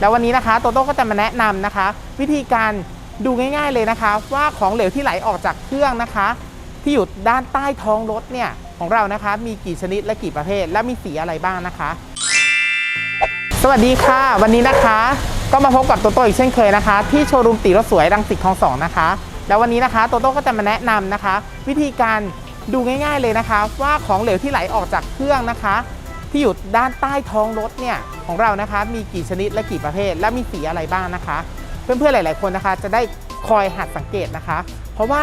แล้ววันนี้นะคะโตโต้ก็จะมาแนะนำนะคะ วิธีการดูง่ายๆเลยนะคะ ว่าของเหลวที่ไหลออกจากเครื่องนะคะ ที่อยู่ด้านใต้ท้องรถเนี่ยของเรานะคะ มีกี่ชนิดและกี่ประเภท และมีสีอะไรบ้างนะคะ สวัสดีค่ะ วันนี้นะคะ ก็มาพบกับโตโต้อีกเช่นเคยนะคะ ที่โชว์รูมตีรถสวยรังสิตคลองสองนะคะ แล้ววันนี้นะคะโตโต้ก็จะมาแนะนำนะคะ วิธีการดูง่ายๆเลยนะคะ ว่าของเหลวที่ไหลออกจากเครื่องนะคะ ที่อยู่ด้านใต้ท้องรถเนี่ยของเรานะคะมีกี่ชนิดและกี่ประเภท และมีสีอะไรบ้างนะคะ เพื่อนๆหลาย ๆคนนะคะ จะได้คอยหัดสังเกตนะคะ เพราะว่า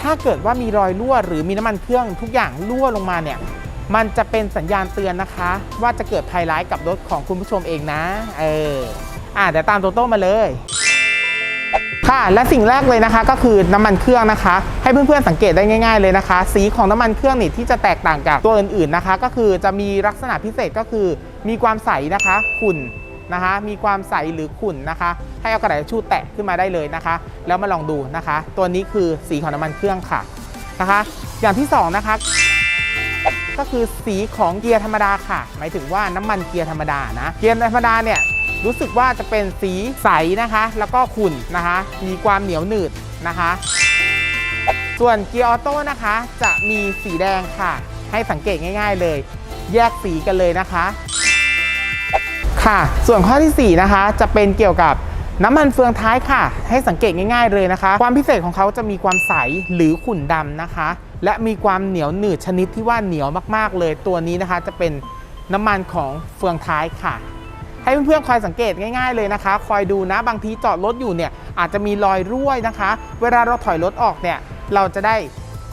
ถ้าเกิดว่ามีรอยรั่ว หรือมีน้ำมันเครื่องทุกอย่างรั่วลงมาเนี่ยมันจะเป็นสัญญาณเตือนนะคะ ว่าจะเกิดภัยร้ายกับรถของคุณผู้ชมเองนะเอออะเดี๋ยวตามโตโต้มาเลย ค่ะ และสิ่งแรกเลยนะคะก็คือน้ำมันเครื่องนะคะ ให้เพื่อนๆสังเกตได้ง่าย ๆเลยนะคะ สีของน้ำมันเครื่องนี่ที่จะแตกต่างจากตัวอื่นๆนะคะ ก็คือจะมีลักษณะพิเศษก็คือมีความใสนะคะขุ่นนะคะมีความใสหรือขุ่นนะคะ ให้เอากระดาษชู่แตะขึ้นมาได้เลยนะคะ แล้วมาลองดูนะคะ ตัวนี้คือสีของน้ำมันเครื่องค่ะนะคะ อย่างที่สองนะคะก็คือสีของเกียร์ธรรมดาค่ะ หมายถึงว่าน้ำมันเกียร์ธรรมดานะเกียร์ธรรมดาเนี่ย รู้สึกว่าจะเป็นสีใสนะคะ แล้วก็ขุ่นนะคะ มีความเหนียวหนืดนะคะ ส่วนเกียร์ออโต้นะคะ จะมีสีแดงค่ะ ให้สังเกตง่าย ๆ เลย แยกสีกันเลยนะคะ ค่ะ ส่วนข้อที่ 4 นะคะ จะเป็นเกี่ยวกับน้ำมันเฟืองท้ายค่ะ ให้สังเกตง่าย ๆ เลยนะคะ ความพิเศษของเขาจะมีความใสหรือขุ่นดำนะคะ และมีความเหนียวหนืดชนิดที่ว่าเหนียวมากๆเลย ตัวนี้นะคะจะเป็นน้ำมันของเฟืองท้ายค่ะ ให้เพื่อนๆคอยสังเกตง่ายๆเลยนะคะ คอยดูนะบางทีจอดรถอยู่เนี่ยอาจจะมีรอยรั่วนะคะ เวลาเราถอยรถออกเนี่ยเราจะได้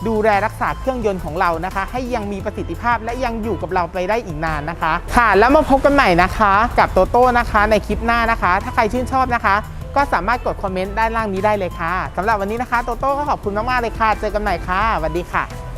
ดูแลรักษาเครื่องยนต์ของเรานะคะ ให้ยังมีประสิทธิภาพและยังอยู่กับเราไปได้อีกนานนะคะ ค่ะ แล้วมาพบกันใหม่นะคะ กับโตโต้นะคะ ในคลิปหน้านะคะ ถ้าใครชื่นชอบนะคะ ก็สามารถกดคอมเมนต์ด้านล่างนี้ได้เลยค่ะสำหรับวันนี้นะคะโตโต้ก็ขอบคุณมากๆเลยค่ะ เจอกันใหม่ค่ะสวัสดีค่ะ